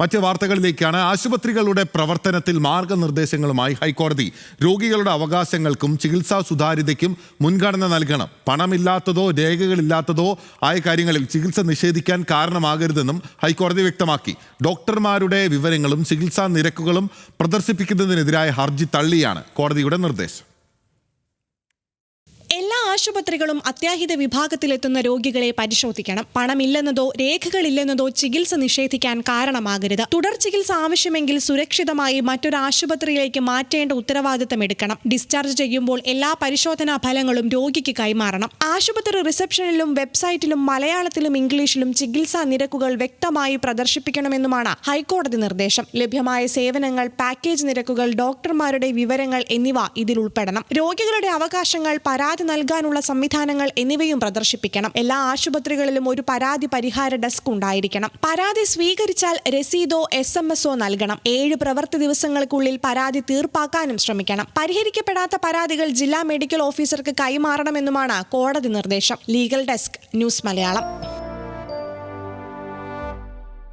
മറ്റ് വാർത്തകളിലേക്കാണ് ആശുപത്രികളുടെ പ്രവർത്തനത്തിൽ മാർഗനിർദ്ദേശങ്ങളുമായി ഹൈക്കോടതി. രോഗികളുടെ അവകാശങ്ങൾക്കും ചികിത്സാ സുതാര്യതയ്ക്കും മുൻഗണന നൽകണം. പണമില്ലാത്തതോ രേഖകളില്ലാത്തതോ ആയ കാര്യങ്ങളിൽ ചികിത്സ നിഷേധിക്കാൻ കാരണമാകരുതെന്നും ഹൈക്കോടതി വ്യക്തമാക്കി. ഡോക്ടർമാരുടെ വിവരങ്ങളും ചികിത്സാ നിരക്കുകളും പ്രദർശിപ്പിക്കുന്നതിനെതിരായ ഹർജി തള്ളിയാണ് കോടതിയുടെ നിർദ്ദേശം. ആശുപത്രികളും അത്യാഹിത വിഭാഗത്തിലെത്തുന്ന രോഗികളെ പരിശോധിക്കണം. പണമില്ലെന്നതോ രേഖകളില്ലെന്നതോ ചികിത്സ നിഷേധിക്കാൻ കാരണമാകരുത്. തുടർ ചികിത്സ ആവശ്യമെങ്കിൽ സുരക്ഷിതമായി മറ്റൊരു ആശുപത്രിയിലേക്ക് മാറ്റേണ്ട ഉത്തരവാദിത്തം എടുക്കണം. ഡിസ്ചാർജ് ചെയ്യുമ്പോൾ എല്ലാ പരിശോധനാ ഫലങ്ങളും രോഗിക്ക് കൈമാറണം. ആശുപത്രി റിസപ്ഷനിലും വെബ്സൈറ്റിലും മലയാളത്തിലും ഇംഗ്ലീഷിലും ചികിത്സാ നിരക്കുകൾ വ്യക്തമായി പ്രദർശിപ്പിക്കണമെന്നുമാണ് ഹൈക്കോടതി നിർദ്ദേശം. ലഭ്യമായ സേവനങ്ങൾ പാക്കേജ് നിരക്കുകൾ ഡോക്ടർമാരുടെ വിവരങ്ങൾ എന്നിവ ഇതിൽ ഉൾപ്പെടണം രോഗികളുടെ അവകാശങ്ങൾ പരാതി നൽകാനുള്ള സംവിധാനങ്ങൾ എന്നിവയും പ്രദർശിപ്പിക്കണം. എല്ലാ ആശുപത്രികളിലും ഒരു പരാതി പരിഹാര ഡെസ്ക് ഉണ്ടായിരിക്കണം. പരാതി സ്വീകരിച്ചാൽ രസീതോ എസ് എം എസോ നൽകണം. ഏഴ് പ്രവൃത്തി ദിവസങ്ങൾക്കുള്ളിൽ പരാതി തീർപ്പാക്കാനും ശ്രമിക്കണം. പരിഹരിക്കപ്പെടാത്ത പരാതികൾ ജില്ലാ മെഡിക്കൽ ഓഫീസർക്ക് കൈമാറണമെന്നുമാണ് കോടതി നിർദ്ദേശം. Legal desk news Malayalam.